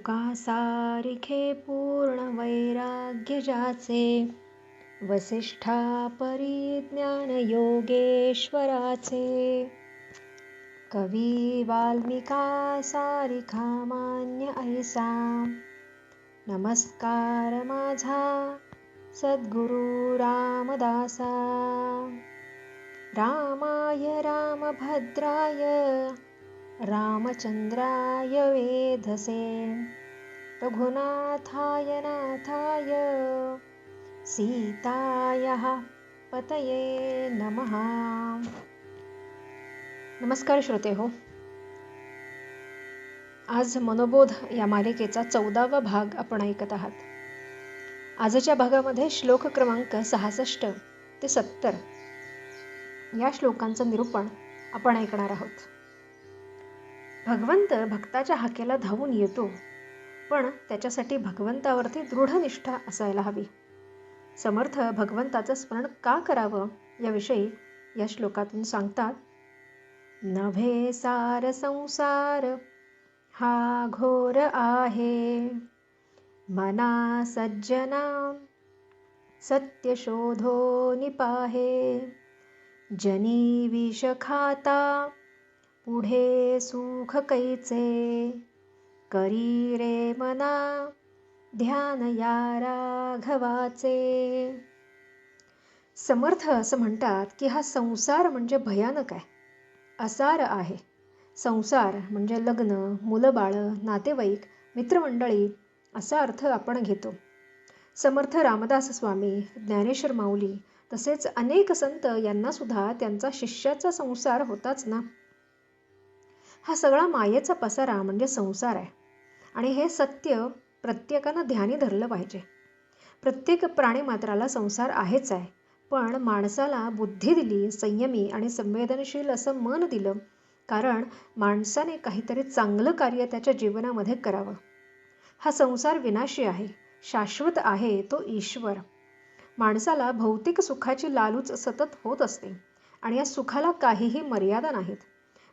शुकासारिखे पूर्ण वैराग्य जाचे वसिष्ठा परिज्ञान योगेश्वराचे कवी वाल्मिका सारिखा मान्य ऐसा। नमस्कार माझा सद्गुरु रामदासा। रामाय रामभद्राय रामचंद्राय वेधसे रघुनाथाय नाथाय। सीतायः पतये नमः। नमस्कार श्रोते हो। आज मनोबोध या मालिकेचा चौदावा भाग आपण ऐकत आहात. आजच्या भागामध्ये श्लोक क्रमांक सहासष्ट ते सत्तर या श्लोकांचं निरूपण आपण ऐकणार आहोत. भगवंत भक्ताच्या हाकेला धावून येतो. पण त्याच्यासाठी भगवंतावरती दृढ निष्ठा असायला हवी. समर्थ भगवंताचं स्मरण का करावं याविषयी या श्लोकातून सांगतात नभे सार संसार हा घोर आहे. मना सज्जना सत्य शोधो निपाहे. जनी विष खाता पुढे सुख कैचे. करी रे मना ध्यान या राघवाचे. समर्थ असं म्हणतात की हा संसार म्हणजे भयानक आहे. असार आहे. संसार म्हणजे लग्न मुलं बाळं नातेवाईक मित्रमंडळी असा अर्थ आपण घेतो. समर्थ रामदास स्वामी ज्ञानेश्वर माऊली तसेच अनेक संत यांनासुद्धा त्यांचा शिष्याचा संसार होताच ना? हा सगळा मायेचा पसारा म्हणजे संसार आहे. आणि हे सत्य प्रत्येकानं ध्यानी धरलं पाहिजे. प्रत्येक प्राणीमात्राला संसार आहेच आहे. पण माणसाला बुद्धी दिली संयमी आणि संवेदनशील असं मन दिलं कारण माणसाने काहीतरी चांगलं कार्य त्याच्या जीवनामध्ये करावं. हा संसार विनाशी आहे शाश्वत आहे तो ईश्वर. माणसाला भौतिक सुखाची लालूच सतत होत असते आणि या सुखाला काहीही मर्यादा नाहीत.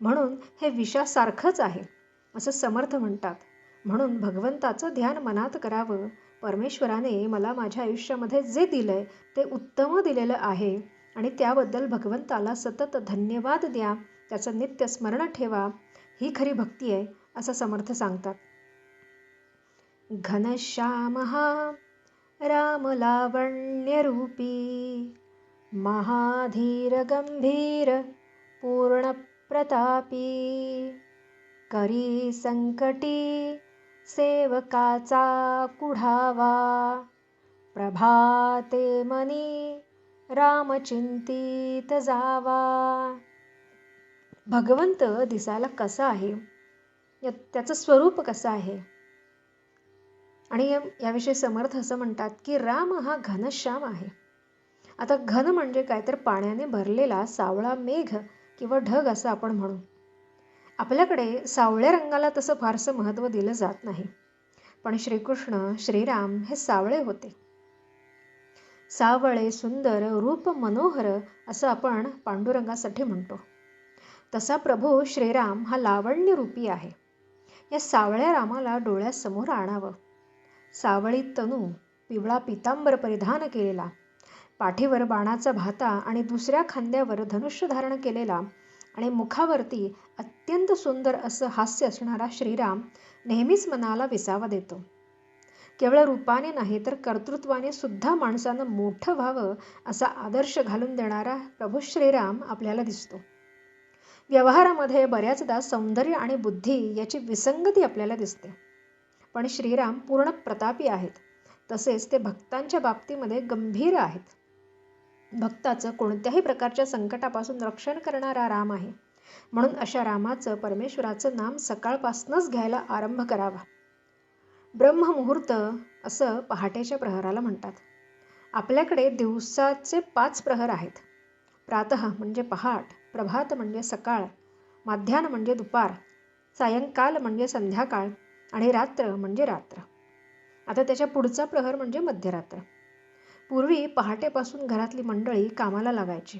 म्हणून हे विषासारखंच आहे असं समर्थ म्हणतात. म्हणून भगवंताचं ध्यान मनात करावं. परमेश्वराने मला माझ्या आयुष्यामध्ये जे दिलं आहे ते उत्तम दिलेलं आहे. आणि त्याबद्दल भगवंताला सतत धन्यवाद द्या. त्याचं नित्य स्मरण ठेवा. ही खरी भक्ती आहे असं समर्थ सांगतात. घनश्याम रामलावण्यरूपी महाधीर गंभीर पूर्ण प्रतापी करी संकटी सेवकाचा कुढावा. प्रभाते मनी रामचिंतित जावा. भगवंत दिसायला कसा आहे? त्याचं स्वरूप कसं आहे? आणि याविषयी समर्थ असं म्हणतात की राम हा घनश्याम आहे. आता घन म्हणजे काय? तर पाण्याने भरलेला सावळा मेघ किंवा ढग असं आपण म्हणू. आपल्याकडे सावळ्या रंगाला तसं फारसं महत्त्व दिलं जात नाही. पण श्रीकृष्ण श्रीराम हे सावळे होते. सावळे सुंदर रूप मनोहर असं आपण पांडुरंगासाठी म्हणतो. तसा प्रभू श्रीराम हा लावण्यरूपी आहे. या सावळ्या रामाला डोळ्यासमोर आणावं. सावळी तनू पिवळा पितांबर परिधान केलेला पाठीवर बाणाचा भाता आणि दुसऱ्या खांद्यावर धनुष्य धारण केलेला आणि मुखावरती अत्यंत सुंदर असं हास्य असणारा श्रीराम नेहमीच मनाला विसावा देतो. केवळ रूपाने नाही तर कर्तृत्वाने सुद्धा माणसानं मोठं व्हावं असा आदर्श घालून देणारा प्रभू श्रीराम आपल्याला दिसतो. व्यवहारामध्ये बऱ्याचदा सौंदर्य आणि बुद्धी याची विसंगती आपल्याला दिसते. पण श्रीराम पूर्ण प्रतापी आहेत. तसेच ते भक्तांच्या बाबतीमध्ये गंभीर आहेत. भक्ताचं कोणत्याही प्रकारच्या संकटापासून रक्षण करणारा राम आहे. म्हणून अशा रामाचं परमेश्वराचं नाम सकाळपासूनच घ्यायला आरंभ करावा. ब्रह्ममुहूर्त असं पहाटेच्या प्रहराला म्हणतात. आपल्याकडे दिवसाचे पाच प्रहर आहेत. प्रातः म्हणजे पहाट प्रभात म्हणजे सकाळ माध्यान म्हणजे दुपार सायंकाल म्हणजे संध्याकाळ आणि रात्र म्हणजे रात्र. आता त्याच्या पुढचा प्रहर म्हणजे मध्यरात्र. पूर्वी पहाटेपासून घरातली मंडळी कामाला लागायची.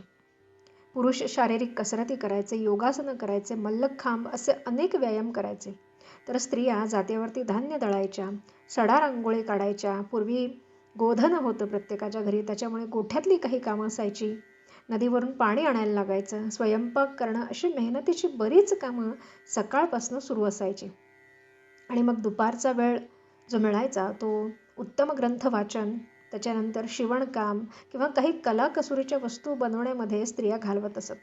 पुरुष शारीरिक कसरती करायचे योगासनं करायचे मल्लखांब असे अनेक व्यायाम करायचे. तर स्त्रिया जातीवरती धान्य दळायच्या सडा रांगोळी काढायच्या पूर्वी गोधन होतं प्रत्येकाच्या घरी त्याच्यामुळे गोठ्यातली काही कामं असायची. नदीवरून पाणी आणायला लागायचं स्वयंपाक करणं अशी मेहनतीची बरीच कामं सकाळपासून सुरू असायची. आणि मग दुपारचा वेळ जो मिळायचा तो उत्तम ग्रंथ वाचन त्याच्यानंतर शिवणकाम किंवा काही कलाकसुरीच्या वस्तू बनवण्यामध्ये स्त्रिया घालवत असत.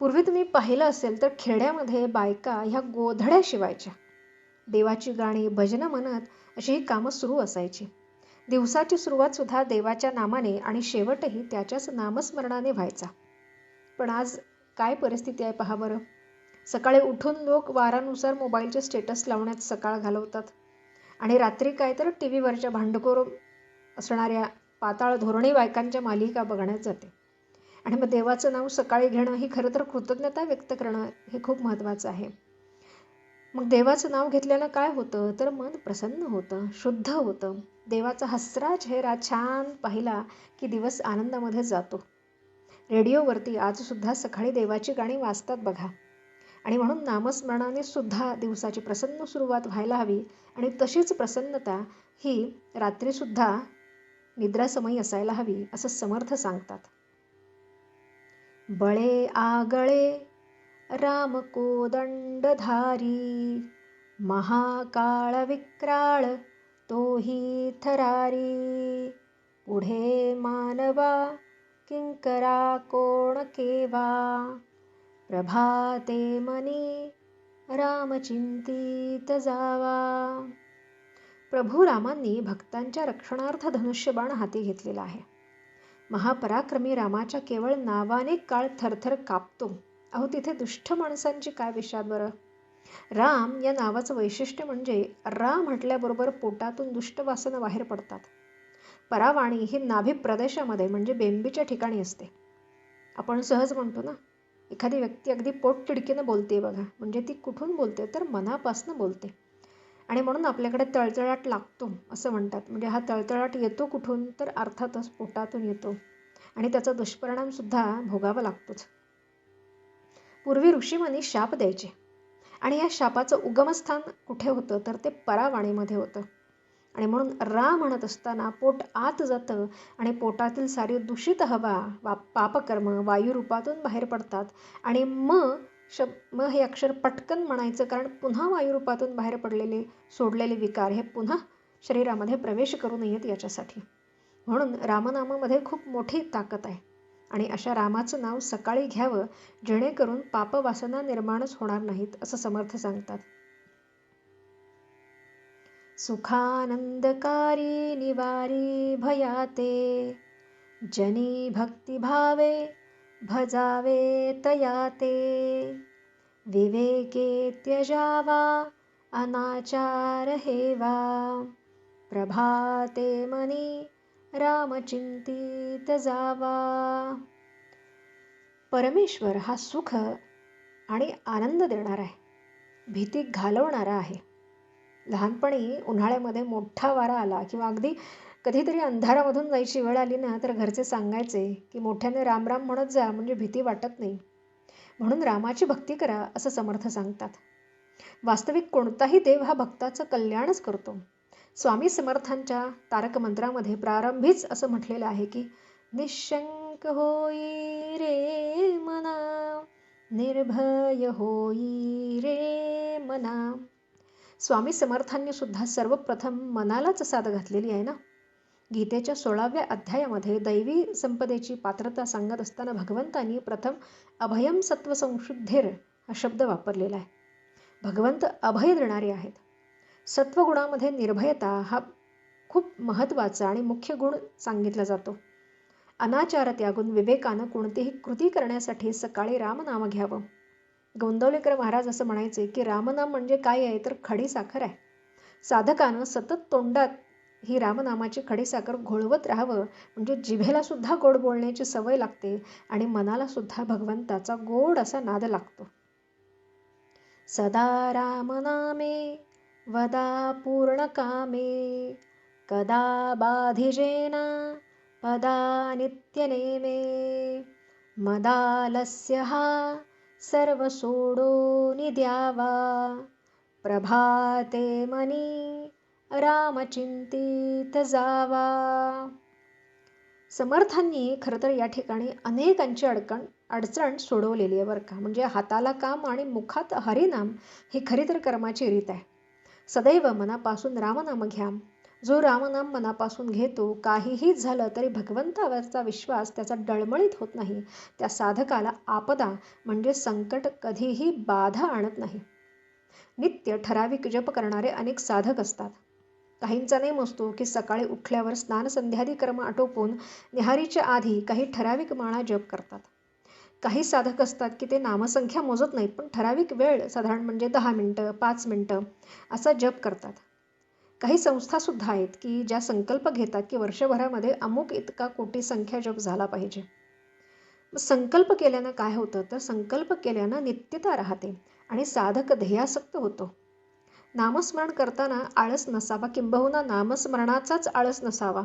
पूर्वी तुम्ही पाहिलं असेल तर खेड्यामध्ये बायका ह्या गोधड्या शिवायच्या. देवाची गाणी भजनं म्हणत अशी ही कामं सुरू असायची. दिवसाची सुरुवातसुद्धा देवाच्या नामाने आणि शेवटही त्याच्याच नामस्मरणाने व्हायचा. पण आज काय परिस्थिती आहे पहा बरं. सकाळी उठून लोक वारानुसार मोबाईलचे स्टेटस लावण्यात सकाळ घालवतात. आणि रात्री काय तर टी व्हीवरच्या भांडखोर असणाऱ्या पाताळ धोरणी बायकांच्या मालिका बघण्यात जाते. आणि मग देवाचं नाव सकाळी घेणं ही खरं तर कृतज्ञता व्यक्त करणं हे खूप महत्त्वाचं आहे. मग देवाचं नाव घेतल्यानं काय होतं? तर मन प्रसन्न होतं शुद्ध होतं. देवाचा हसरा चेहरा छान पाहिला की दिवस आनंदामध्ये जातो. रेडिओवरती आजसुद्धा सकाळी देवाची गाणी वाचतात बघा. आणि म्हणून नामस्मरणाने सुद्धा दिवसाची प्रसन्न सुरुवात व्हायला हवी. आणि तशीच प्रसन्नता ही रात्रीसुद्धा निद्रासमयी असायला हवी असं समर्थ सांगतात. बळे आगळे राम कोदंडधारी महाकाळ विक्राळ तोही थरारी. पुढे मानवा किंकरा कोण केवा? प्रभाते मनी रामचिंतित जावा. प्रभू रामांनी भक्तांच्या रक्षणार्थ धनुष्यबाण हाती घेतलेला आहे. महापराक्रमी रामाच्या केवळ नावाने काळ थरथर कापतो. अहो तिथे दुष्ट माणसांची काय विषाद बरं? राम या नावाचं वैशिष्ट्य म्हणजे रा म्हटल्याबरोबर पोटातून दुष्टवासनं बाहेर पडतात. परावाणी ही नाभी प्रदेशामध्ये म्हणजे बेंबीच्या ठिकाणी असते. आपण सहज म्हणतो ना एखादी व्यक्ती अगदी पोट तिडकीनं बोलते बघा म्हणजे ती कुठून बोलते? तर मनापासनं बोलते. आणि म्हणून आपल्याकडे तळतळाट लागतो असं म्हणतात. म्हणजे हा तळतळाट येतो कुठून? तर अर्थातच पोटातून येतो. आणि त्याचा दुष्परिणामसुद्धा भोगावा लागतोच. पूर्वी ऋषीमनी शाप द्यायचे. आणि या शापाचं उगमस्थान कुठे होतं? तर ते परावाणीमध्ये होतं. आणि म्हणून रा म्हणत असताना पोट आत जातं आणि पोटातील सारी दूषित हवा वा पापकर्म वायुरूपातून बाहेर पडतात. आणि म शब म हे अक्षर पटकन म्हणायचं कारण पुन्हा वायुरूपातून बाहेर पडलेले सोडलेले विकार हे पुन्हा शरीरामध्ये प्रवेश करू नयेत याच्यासाठी. म्हणून रामनामामध्ये खूप मोठी ताकद आहे. आणि अशा रामाचं नाव सकाळी घ्यावं जेणेकरून पापवासना निर्माणच होणार नाहीत असं समर्थ सांगतात. सुखानंदकारी निवारी भयाते जनी भक्तिभावे भजावे तयाते विवेके त्यजावा अनाचार हेवा। प्रभाते मनी रामचिंतित जावा। परमेश्वर हा सुख आणि आनंद देणारा आहे भीती घालवणारा आहे. लहानपणी उन्हाळ्यामध्ये मोठा वारा आला किंवा अगदी कधीतरी अंधारामधून जायची वेळ आली ना तर घरचे सांगायचे की मोठ्याने रामराम म्हणत जा म्हणजे भीती वाटत नाही. म्हणून रामाची भक्ती करा असं समर्थ सांगतात. वास्तविक कोणताही देव हा भक्ताचं कल्याणच करतो. स्वामी समर्थांच्या तारकमंत्रामध्ये प्रारंभीच असं म्हटलेलं आहे की निशंक होई रे मना निर्भय होई रे मना. स्वामी समर्थांनी सुद्धा सर्वप्रथम मनालाच साथ घातलेली आहे ना? गीतेच्या सोळाव्या अध्यायामध्ये दैवी संपदेची पात्रता सांगत असताना भगवंतांनी प्रथम अभयम सत्व संशुद्धीर हा शब्द वापरलेला आहे. भगवंत अभय देणारे आहेत. सत्वगुणामध्ये निर्भयता हा खूप महत्त्वाचा आणि मुख्य गुण सांगितला जातो. अनाचार त्यागून विवेकानं कोणतीही कृती करण्यासाठी सकाळी रामनाम घ्यावं. गोंदवलेकर महाराज असं म्हणायचे की रामनाम म्हणजे काय आहे? तर खडी साखर आहे. साधकानं सतत तोंडात ही रामनामाची खडीसाखर घोळवत राहावं म्हणजे जिभेला सुद्धा गोड बोलण्याची सवय लागते आणि मनाला सुद्धा भगवंताचा गोड असा नाद लागतो. सदा रामनामे वदा पूर्णकामे कदा बाधिजेना पदा नित्यनेमे मदालस्य हा सर्व सोडो निद्यावा प्रभाते मनी रामचिंतित जावा. समर्थांनी खरं तर या ठिकाणी अनेकांची अडकण अडचण सोडवलेली आहे बरं का. म्हणजे हाताला काम आणि मुखात हरिनाम ही खरी तर कर्माची रीत आहे. सदैव मनापासून रामनाम घ्या. जो रामनाम मनापासून घेतो काहीही झालं तरी भगवंतावरचा विश्वास त्याचा डळमळीत होत नाही. त्या साधकाला आपदा म्हणजे संकट कधीही बाधा आणत नाही. नित्य ठराविक जप करणारे अनेक साधक असतात. काहींचा नेम असतो की सकाळी उठल्यावर स्नान संध्यादी कर्म आटोपून निहारीच्या आधी काही ठराविक माळा जप करतात. काही साधक असतात की ते नामसंख्या मोजत नाहीत पण ठराविक वेळ साधारण म्हणजे दहा मिनटं पाच मिनटं असा जप करतात. काही संस्थासुद्धा आहेत की ज्या संकल्प घेतात की वर्षभरामध्ये अमुक इतका कोटी संख्या जप झाला पाहिजे. संकल्प केल्यानं काय होतं? तर संकल्प केल्यानं नित्यता राहते आणि साधक ध्येयासक्त होतो. नामस्मरण करताना आळस नसावा किंबहुना नामस्मरणाचाच आळस नसावा.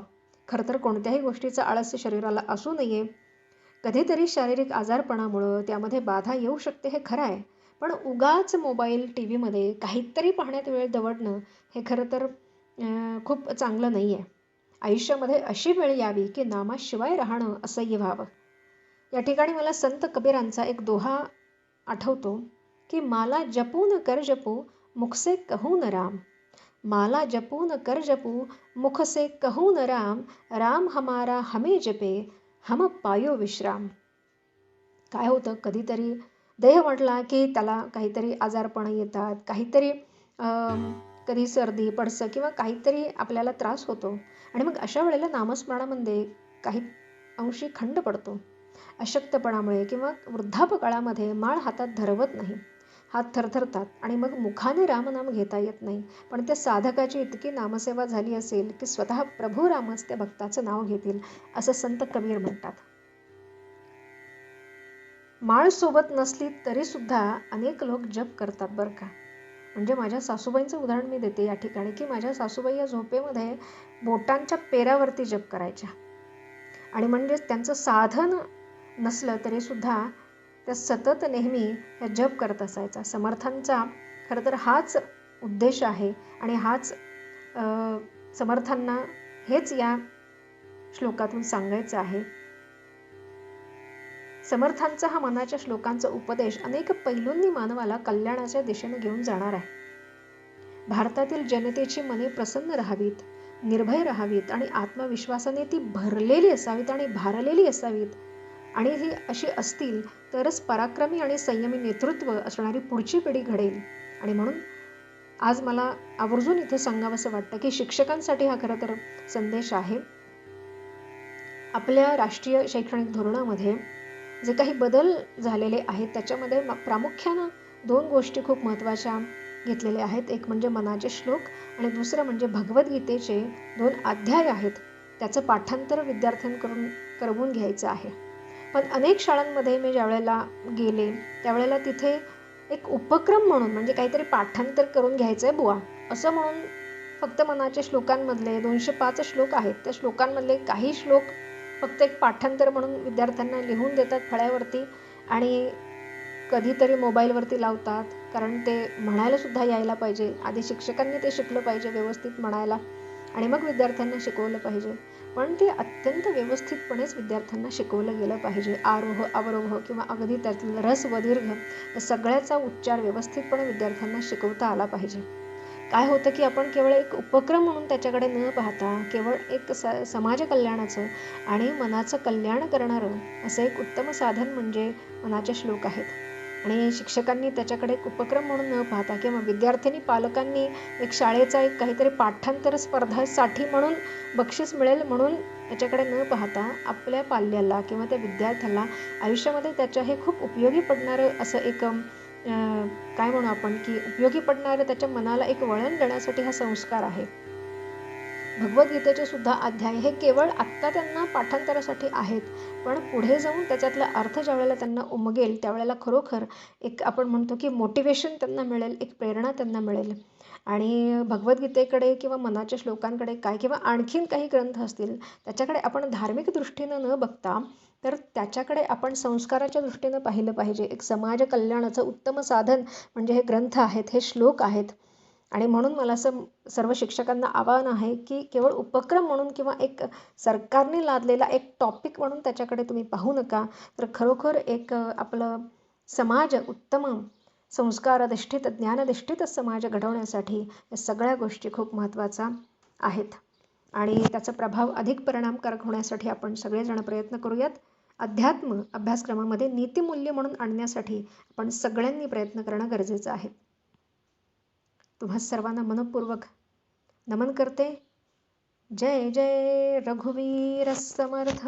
खरं तर कोणत्याही गोष्टीचा आळस शरीराला असू नये. कधीतरी शारीरिक आजारपणामुळं त्यामध्ये बाधा येऊ शकते हे खरं आहे. पण उगाच मोबाईल टी व्हीमध्ये काहीतरी पाहण्यात वेळ दवडणं हे खरं तर खूप चांगलं नाही आहे आयुष्यामध्ये अशी वेळ यावी की नामाशिवाय राहणं असह्य व्हावं. या ठिकाणी मला संत कबीरांचा एक दोहा आठवतो की माला न कर जपू मुखसे कहून राम। माला जपून कर जपू मुखसे कहून राम। राम हमारा हमे जपे हम पायो विश्राम। काय होतं? कधीतरी देह म्हटला की त्याला काहीतरी आजारपण येतात काहीतरी कधी सर्दी पडसं किंवा काहीतरी आपल्याला त्रास होतो. आणि मग अशा वेळेला नामस्मरणामध्ये काही अंशी खंड पडतो. अशक्तपणामुळे किंवा वृद्धापकाळामध्ये माळ हातात धरवत नाही. हात थरथरतात आणि मग मुखाने रामनाम घेता येत नाही. पण त्या साधकाची इतकी नामसेवा झाली असेल की स्वतः प्रभू रामच त्या भक्ताचं नाव घेतील असं संत कबीर म्हणतात. माळ सोबत नसली तरी सुद्धा अनेक लोक जप करतात बरं का. म्हणजे माझ्या सासूबाईंचं उदाहरण मी देते या ठिकाणी की माझ्या सासूबाई या झोपेमध्ये बोटांच्या पेरावरती जप करायच्या. आणि म्हणजेच त्यांचं साधन नसलं तरीसुद्धा त्या सतत नेहमी ह्या जप करत असायचा. समर्थांचा खरं तर हाच उद्देश आहे आणि हाच समर्थांना हेच या श्लोकातून सांगायचं आहे. समर्थांचा हा मनाच्या श्लोकांचा उपदेश अनेक पैलूंनी मानवाला कल्याणाच्या दिशेने घेऊन जाणार आहे. भारतातील जनतेची मने प्रसन्न राहावीत निर्भय राहावीत आणि आत्मविश्वासाने ती भरलेली असावीत आणि भारलेली असावीत आणि ही अशी असतील तरच पराक्रमी आणि संयमी नेतृत्व असणारी पुढची पिढी घडेल. आणि म्हणून आज मला आवर्जून इथं सांगावंसं वाटतं की शिक्षकांसाठी हा खरं तर संदेश आहे. आपल्या राष्ट्रीय शैक्षणिक धोरणामध्ये जे काही बदल झालेले आहेत त्याच्यामध्ये प्रामुख्यानं दोन गोष्टी खूप महत्त्वाच्या घेतलेल्या आहेत. एक म्हणजे मनाचे श्लोक आणि दुसरं म्हणजे भगवद्गीतेचे दोन अध्याय आहेत. त्याचं पाठांतर विद्यार्थ्यांकडून करवून घ्यायचं आहे. पण अनेक शाळांमध्ये मी ज्यावेळेला गेले त्यावेळेला तिथे एक उपक्रम म्हणून म्हणजे काहीतरी पाठांतर करून घ्यायचं आहे बुवा. असं म्हणून फक्त मनाच्या श्लोकांमधले दोनशे पाच श्लोक आहेत. त्या श्लोकांमधले काही श्लोक फक्त एक पाठांतर म्हणून विद्यार्थ्यांना लिहून देतात फळ्यावरती आणि कधीतरी मोबाईलवरती लावतात कारण ते म्हणायलासुद्धा यायला पाहिजे. आधी शिक्षकांनी ते शिकलं पाहिजे व्यवस्थित म्हणायला आणि मग विद्यार्थ्यांना शिकवलं पाहिजे. पण ते अत्यंत व्यवस्थितपणेच विद्यार्थ्यांना शिकवलं गेलं पाहिजे. आरोह अवरोह किंवा अगदी त्यातील रस व दीर्घ या सगळ्याचा उच्चार व्यवस्थितपणे विद्यार्थ्यांना शिकवता आला पाहिजे. काय होतं की आपण केवळ एक उपक्रम म्हणून त्याच्याकडे न पाहता केवळ एक स समाज कल्याणाचं आणि मनाचं कल्याण करणारं असं एक उत्तम साधन म्हणजे मनाचे श्लोक आहेत. आणि शिक्षकांनी त्याच्याकडे एक उपक्रम म्हणून न पाहता किंवा विद्यार्थ्यांनी पालकांनी एक शाळेचा एक काहीतरी पाठांतर स्पर्धासाठी म्हणून बक्षीस मिळेल म्हणून त्याच्याकडे न पाहता आपल्या पाल्याला किंवा त्या विद्यार्थ्याला आयुष्यामध्ये त्याच्या हे खूप उपयोगी पडणारं असं एक काय म्हणू आपण की उपयोगी पडणारं त्याच्या मनाला एक वळण देण्यासाठी हा संस्कार आहे. भगवद्गीतेचे सुद्धा अध्याय हे केवळ आत्ता त्यांना पाठांतरासाठी आहेत. पण पुढे जाऊन त्याच्यातला अर्थ ज्यावेळेला त्यांना उमगेल त्यावेळेला खरोखर एक आपण म्हणतो की मोटिवेशन त्यांना मिळेल एक प्रेरणा त्यांना मिळेल. आणि भगवद्गीतेकडे किंवा मनाच्या श्लोकांकडे काय किंवा आणखीन काही ग्रंथ असतील त्याच्याकडे आपण धार्मिक दृष्टीनं न बघता तर त्याच्याकडे आपण संस्काराच्या दृष्टीनं पाहिलं पाहिजे. एक समाज कल्याणाचं उत्तम साधन म्हणजे हे ग्रंथ आहेत हे श्लोक आहेत. आणि म्हणून मला असं सर्व शिक्षकांना आवाहन आहे की केवळ उपक्रम म्हणून किंवा एक सरकारने लादलेला एक टॉपिक म्हणून त्याच्याकडे तुम्ही पाहू नका. तर खरोखर एक आपलं समाज उत्तम संस्कारधिष्ठित ज्ञानधिष्ठित समाज घडवण्यासाठी या सगळ्या गोष्टी खूप महत्त्वाचा आहेत. आणि त्याचा प्रभाव अधिक परिणामकारक होण्यासाठी आपण सगळेजण प्रयत्न करूयात. अध्यात्म अभ्यासक्रमामध्ये नीतिमूल्य म्हणून आणण्यासाठी आपण सगळ्यांनी प्रयत्न करणं गरजेचं आहे. तुम्हा सर्वांना मनपूर्वक नमन करते. जय जय रघुवीर समर्थ.